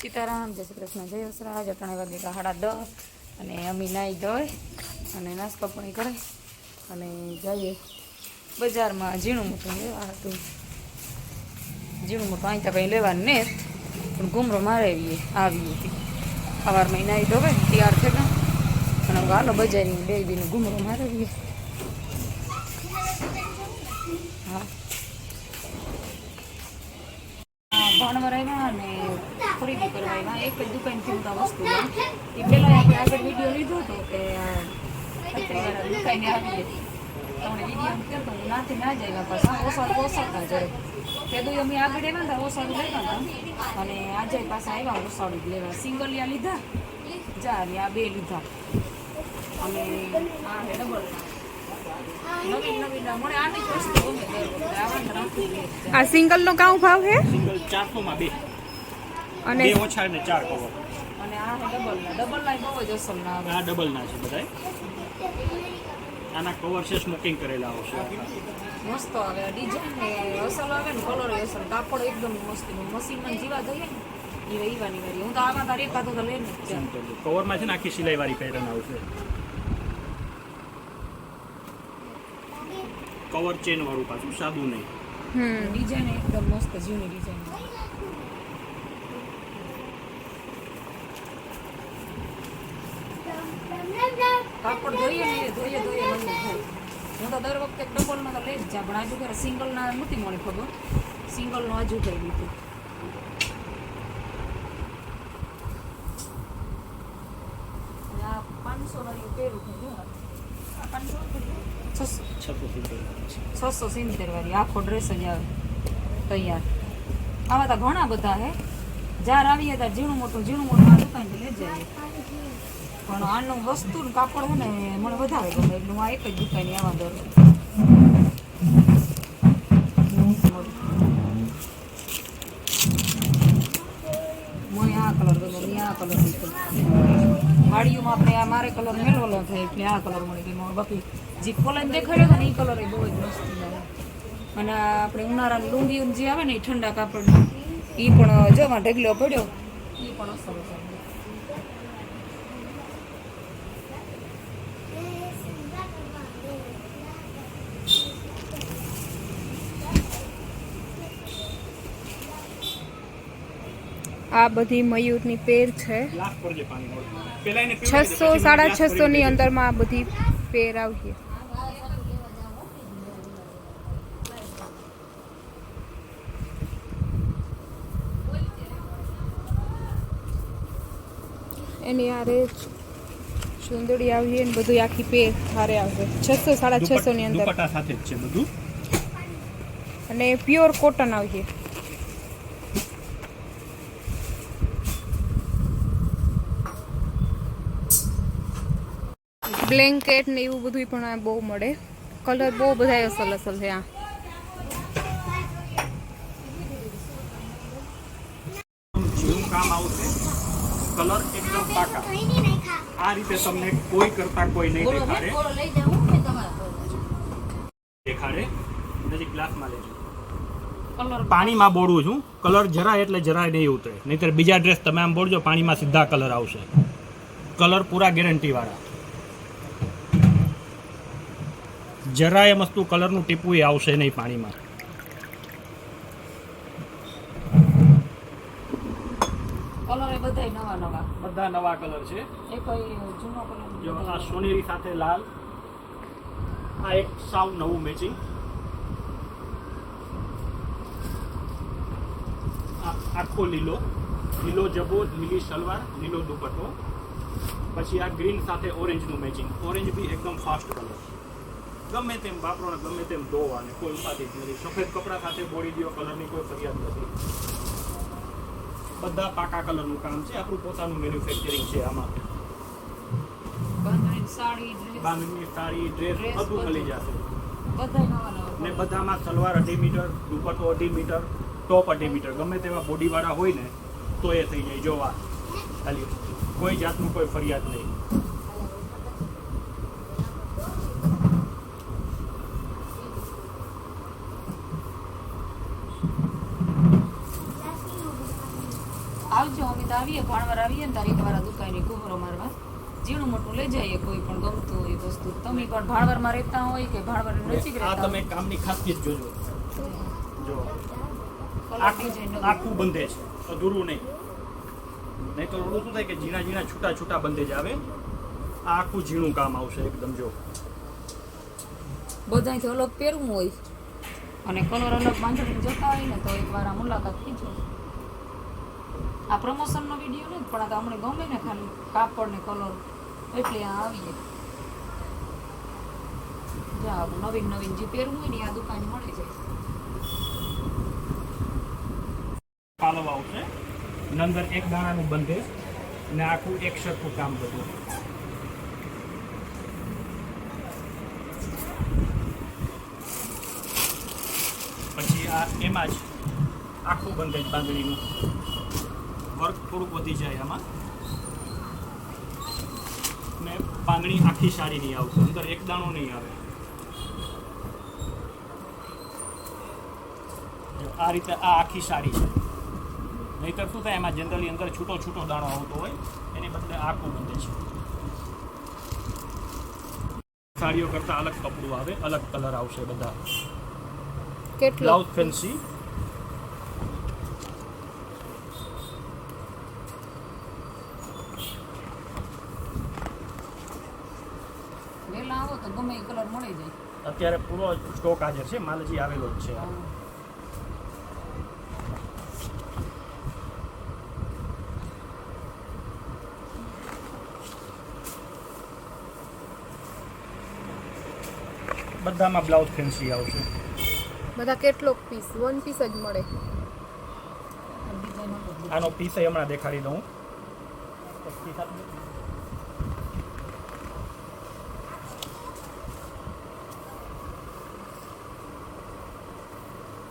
સીતારામ, જય શ્રી કૃષ્ણ, જય વસરાજ, અટાણે વાગે સાડા દસ, અને અમી નાહી ધોઈ અને નાસ્તો પણ કરે, અને જઈએ બજારમાં ઝીણું મોટું લેવા હતું. ઝીણું મોટું અહીં તો કંઈ લેવાનું ને પણ ઘૂમરો મારે આવીએ આવીએ. સવારમાં નાહી ધોવે તૈયાર ને અને હાલો બજારની બે દીનું ઘૂમરો મારાવીએ હા. ભણવા રહ્યા અને ખરીદી કરવા આવ્યા એક જ દુકાનથી હું વસ્તુ એ પહેલાં આપણે આગળ વીડિયો લીધો હતો કે આ દુકાને આવી હતી તમને વીડિયો કહેતો હું નાથી ના જાય પાછા ઓસાડું ઓસાડતા તે કીધું અમે આગળ એવા હતા ઓસાડું લેતા હતા. અને આજે પાછા આવ્યા ઓસાડું લેવા. સિંગલિયા લીધા જા આ બે લીધા. અને આ હે ડબલ. આ સિંગલ નો કાઉ ભાવ હે? સિંગલ ચારસો માં બે. અને બે ઓછા ને ચાર કવર અને આ ડબલ ના ડબલ ના બહુ જ અસલ ના આ ડબલ ના છે બધાય. આના કવર છે સ્મોકિંગ કરેલા આવશે. મસ્ત આવે. ડિઝાઇન ને અસલ આવે ને કલર અસલ. કાપડ એકદમ મસ્ત મશીનમાં જીવા જઈએ ને એ રહીવાની વારી. હું તો આમાં તારી એકાદું તો લઈ ને. કવરમાં છે ને આખી સિલાઈ વાળી પેટર્ન આવશે. કવર ચેન વાળું પાછું સાદું નહીં. હમ. ડિઝાઇન એકદમ મસ્ત જૂની ડિઝાઇન કાપડ ધોઈએ ને એ ધોઈએ ધોઈએ નવું થાય હું તો દર વખતે ડબલ નો તો લઈ જ જા પણ આજુ ઘરે સિંગલ ના નથી મળી ખબર? સિંગલ નો આજુ કઈ લીધું અને આ પાંચસો વાળી પહેરું થઈ ગયું આ પાંચસો છસો. છસો સિત્તેર છસો સિત્તેર વાળી. આખો ડ્રેસ જ આવે તૈયાર. આવા તો ઘણા બધા હે. જાર આવીએ ત્યારે ઝીણું મોટું ઝીણું મોટું આ દુકાનથી લઈ જઈએ પણ આનું વસ્તુ કાપડ છે ને, મને વધારે ગમે. એટલે હું આ એક જ દુકાને આવવા દઉં. મને આ કલર ગમે, મને આ કલર વાડીઓમાં આપણે આ મારે કલર મેળવેલો થાય એટલે આ કલર મળી ગયો બાકી જે ખોલાઈને દેખાડ્યો ને એ કલર બહુ જ મસ્ત અને આપણે ઉનાળાની લુંગી જે આવે ને એ ઠંડા કાપડ એ પણ જોમાં ઢગલો પડ્યો. એ પણ અસર છે આ બધી મયુરની પેર છે. છસો સાડા છસો ની અંદર અંદરમાં આ બધી પેર આવશે એની હારે સુંદરી આવી ને બધું આખી પેર હારે આવશે. છસો સાડા છસો ની અંદર. સાથે છે બધું. અને પ્યોર કોટન આવશે બ્લેન્કેટ ને એવું બધું પણ આ બહુ મળે. કલર બહુ બધા અસલ અસલ છે આ. કલર એકદમ પાકા. આ રીતે તમને કોઈ કરતા કોઈ નહીં દેખાડે. દેખાડે. નજીક ગ્લાસમાં લેજો. કલર પાણીમાં બોળું છું. કલર જરા એટલે જરાય નહીં ઉતરે. નહીતર બીજા ડ્રેસ તમે આમ બોળજો પાણીમાં સીધા કલર આવશે. કલર પૂરા ગેરંટી વાળા જરાય મસ્તું કલરનું ટીપું એ આવશે નહીં પાણીમાં. કલર એ બધાય નવા નવા. બધા નવા કલર છે. એ કોઈ જૂનો કલર જો આ સોનેરી સાથે લાલ. આ એક સાવ નવું મેચિંગ આ આખો લીલો. લીલો જબો લીલી સલવાર લીલો દુપટ્ટો. પછી આ ગ્રીન સાથે ઓરેન્જનું મેચિંગ ઓરેન્જ બી એકદમ ફાસ્ટ કલર ગમે તેમ વાપરો ને ગમે તેમ ધોવા અને કોઈ ઉપાધિ જ નથી. સફેદ કપડાં સાથે બોડી દો કલરની કોઈ ફરિયાદ નથી. બધા પાકા કલરનું કામ છે. આપણું પોતાનું મેન્યુફેક્ચરિંગ છે આમાં. બાંધણી સાડી ડ્રેસ બધું. મળી જશે. ને બધામાં સલવાર અઢી મીટર દુપટ્ટો અઢી મીટર ટોપ અઢી મીટર. ગમે તેવા બોડીવાળા હોય ને તો એ થઈ જાય. જોવા ખાલી. કોઈ જાતનું કોઈ ફરિયાદ નહીં આવજો અમે તો આવીએ ભાણવાર આવીએ ને તારી તમારા દુકાને કુમરો મારવા. ઝીણું મોટું લઈ જઈએ કોઈ પણ ગમતું હોય એ વસ્તુ. તમે પણ ભાણવારમાં રહેતા હોય કે ભાણવાર નજીક આ રહેતા તમે કામની ખાસિયત જોજો. જો. આખું આખું બંધે છે. અધૂરું નહીં. નહીં તો રોડું શું થાય કે ઝીણા ઝીણા છૂટા છૂટા બંધેજ આવે. આ આખું ઝીણું કામ આવશે એકદમ જો. બધાથી અલગ પહેરવું હોય. અને કલર અલગ બાંધણીને જતા હોય ને તો એકવાર આ મુલાકાત ખીચો આ પ્રમોશનનો વીડિયો નથી, પણ આ તો અમને ગમે ને ખાલી કાપડ ને કલર એટલે આ આવીએ જાઓ નવીન નવીન જે પહેરવું હોય ને આ દુકાને મળી જાય. પાલવ આવશે. નંદર એક દાણાનું બંધેજ ને આખું એક સરખું કામ બધું. પછી આ એમાં જ આખું બંધેજ બાંધણીનું. વર્ક થોડુંક વધી જાય આમાં. ને પાંદડી આખી સાડીની આવશે અંદર એક દાણો નહીં આવે. આ રીતે આ આખી સાડી છે. નહીતર શું થાય એમાં જનરલી અંદર છૂટો છૂટો દાણો આવતો હોય એને બદલે આખું બંધે છે. સાડીઓ કરતાં અલગ કપડું આવે અલગ કલર આવશે બધા. બ્લાઉઝ ફેન્સી વહેલા આવો તો ગમે એ કલર મળી જાય. અત્યારે પૂરો સ્ટોક હાજર છે માલ હજી આવેલો જ છે. બધામાં બ્લાઉઝ ફેન્સી આવશે. બધા કેટલો પીસ વન પીસ જ મળે. આનો પીસ હમણાં દેખાડી દઉં એક piece આપી દો.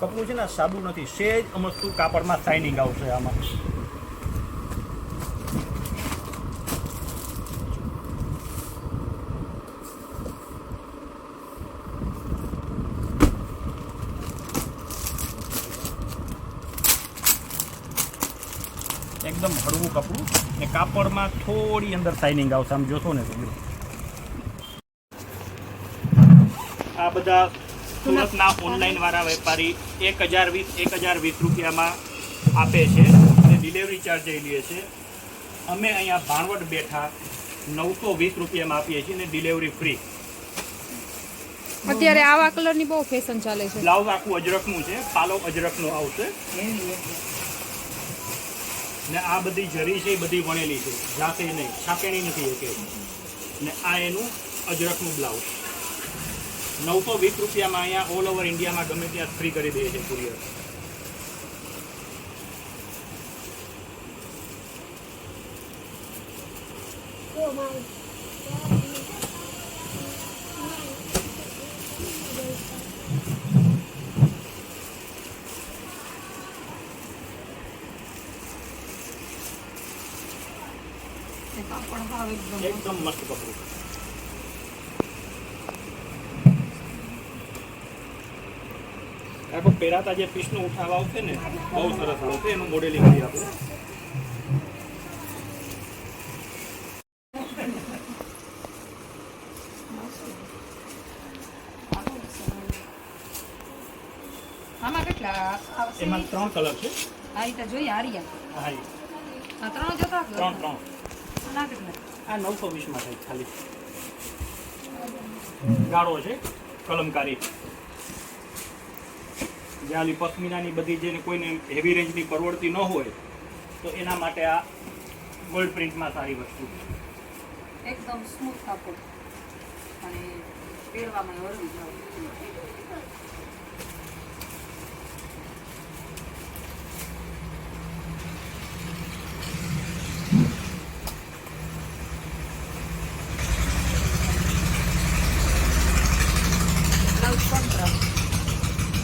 કપડું છે ને સાદું નથી સેજ અમસ્તું કાપડમાં શાઇનિંગ આવશે આમાં. એકદમ હળવું કપડું ને કાપડમાં થોડી અંદર શાઇનિંગ આવશે, આમ જોશો ને આ બધા સુરતના ઓનલાઈન વાળા વેપારી એક હજાર વીસ એક હજાર વીસ રૂપિયામાં આપે છે અને ડિલિવરી ચાર્જ એ લે છે. અમે અહીંયા ભાણવડ બેઠા નવસો વીસ રૂપિયામાં આપીએ છીએ અને ડિલિવરી ફ્રી અત્યારે આવા કલરની બહુ ફેશન ચાલે છે. બ્લાઉઝ આખું અજરકનું છે પાલો અજરકનો આવશે. ને આ બધી જરી છે એ બધી વણેલી છે જાતે નહીં છાપેણી નથી એકે ને આ એનું અજરકનું બ્લાઉઝ. નવસો વીસ રૂપિયામાં અહીંયા ઓલ ઓવર ઇન્ડિયામાં ગમે ત્યાં ફ્રી કરી દે છે કુરિયર એ કાપડ ભાવ એકદમ એકદમ મસ્ત કપડું આખો પહેરાતા જે પીસનું ઉઠાવા આવશે ને બહુ સરસ આવશે એનું મોડેલિંગ કરી આપણે એમાં ત્રણ કલર છે. આ રીતે જોઈએ આરિયા હા આ ત્રણ જતા ત્રણ ત્રણ. ના કેટલા? આ નવસો વીસમાં થાય ખાલી. ગાળો છે કલમકારી. જે આલી પશ્મિનાની બધી જેને કોઈને હેવી રેન્જની પરવડતી ન હોય, તો એના માટે આ ગોલ્ડ પ્રિન્ટમાં સારી વસ્તુ એકદમ સ્મૂથ કાપડ. અને પહેરવામાં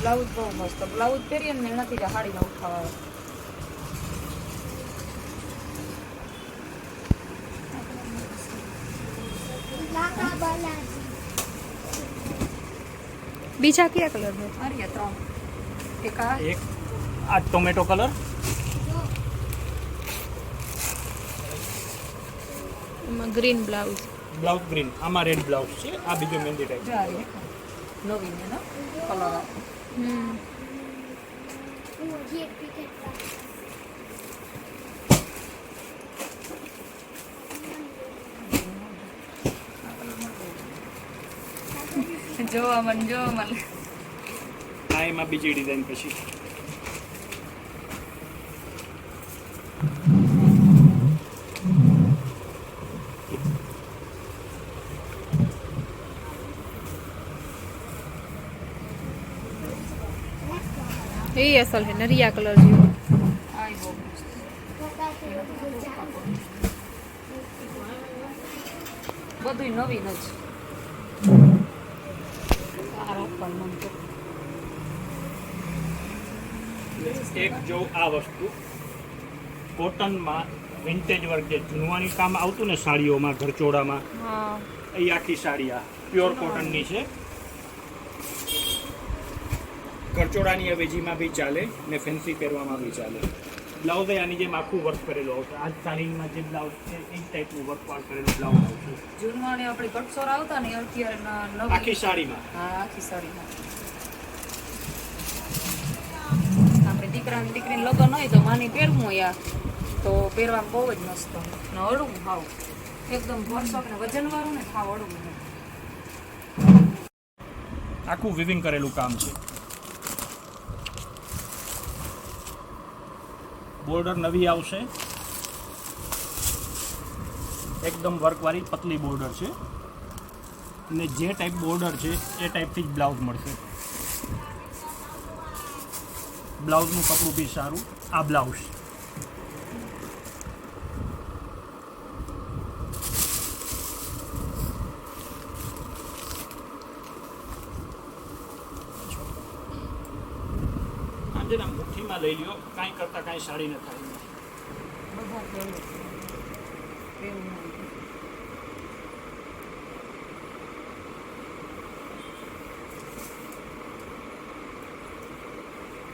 બ્લાઉઝ બહુ મસ્ત. બ્લાઉઝ પહેરીએ ને એનાથી જ હાડીને ઉઠાવા આવે બીજા કયા કલર છે? અરે ત્રણ. એક આ. એક. આ tomato colour. Green blouse. Blouse green. આમાં રેડ બ્લાઉઝ છે. આ બીજો મહેંદી ટાઈપ છે ને કલર હમ જોવા મને જોવા મને આ એમાં બીજી ડિઝાઇન પછી એ અસલ છે નરિયા કલર જેવો બધું. નવીન જ. એક જો આ વસ્તુ કોટનમાં વિન્ટેજ વર્ક જે જૂનવાની કામ આવતું ને સાડીઓમાં ઘરચોળામાં હા એ આખી સાડી આ પ્યોર કોટનની છે ઘરચોળાની અવેજીમાં બી ચાલે ને ફેન્સી પહેરવામાં બી ચાલે. બ્લાઉઝ આની જેમ આખું વર્ક કરેલું આવશે. આ સાડીમાં જે બ્લાઉઝ છે એ જ ટાઈપનું વર્ક પણ કરેલું બ્લાઉઝ આવશે. ને આપણે કટસોર આવતા ને અત્યારે આખી સાડીમાં. હા આખી સાડીમાં. આપણે દીકરાને દીકરીને લગ્ન હોય તો માની પહેરવું હોય આ તો પહેરવામાં બહુ જ મસ્ત ને હળવું હાવ. એકદમ ભરસક ને વજનવાળું ને હાવ હળવું આખું વિવિંગ કરેલું કામ છે. બોર્ડર નવી આવશે. એકદમ વર્કવાળી પતલી બોર્ડર છે. અને જે ટાઈપ બોર્ડર છે, એ ટાઈપથી જ બ્લાઉઝ મળશે. બ્લાઉઝનું કપડું બી સારું. આ બ્લાઉઝ આજે ના મુઠ્ઠીમાં લઈ લ્યો. કાંઈ કરતાં કાંઈ સાડી ન થાય. બધા પહેરવું પહેરવું નહીં.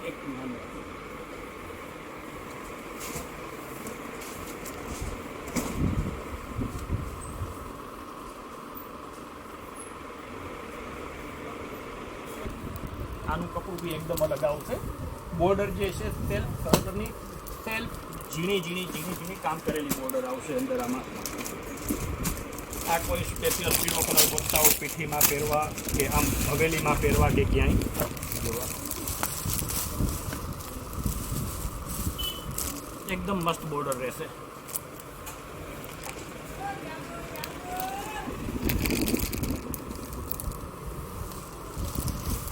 એક નાનું. આનું કપડું બી એકદમ અલગ આવશે. બોર્ડર જે છે તેલ કલરની તેલ ઝીણી ઝીણી ઝીણી ઝીણી કામ કરેલી બોર્ડર આવશે અંદર આમાં. આ કોઈ સ્પેશિયલ પીળો કલર ગોતતા પીઠીમાં પહેરવા કે આમ હવેલીમાં પહેરવા કે ક્યાંય. જોવા એકદમ મસ્ત બોર્ડર રહેશે.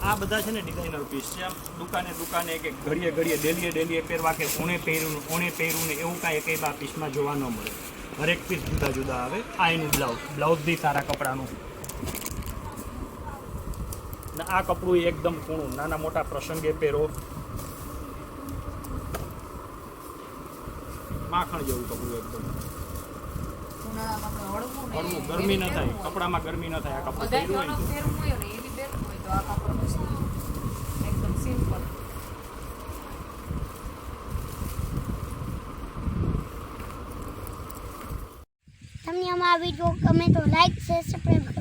આ બધા છે ને ડિઝાઇનર પીસ છે. આમ દુકાને દુકાને કે ઘડીએ ઘડીએ ડેલીએ ડેલીએ પહેરવા કે કોણે પહેર્યું કોણે પહેર્યું ને એવું કાંઈ કંઈ આ પીસમાં જોવા ન મળે. હરેક પીસ જુદા જુદા આવે. આ એનું બ્લાઉઝ બ્લાઉઝ બી સારા કપડાનું. ને આ કપડું એકદમ કૂણું નાના મોટા પ્રસંગે પહેરો. માખણ જેવું કપડું એકદમ. ગરમી ન થાય. કપડામાં ગરમી ન થાય આ કપડું તો આ કાપડ મસ્ત એકદમ સિમ્પલ તમને અમારા વીડિયો ગમે તો લાઈક શેર સબસ્ક્રાઈબ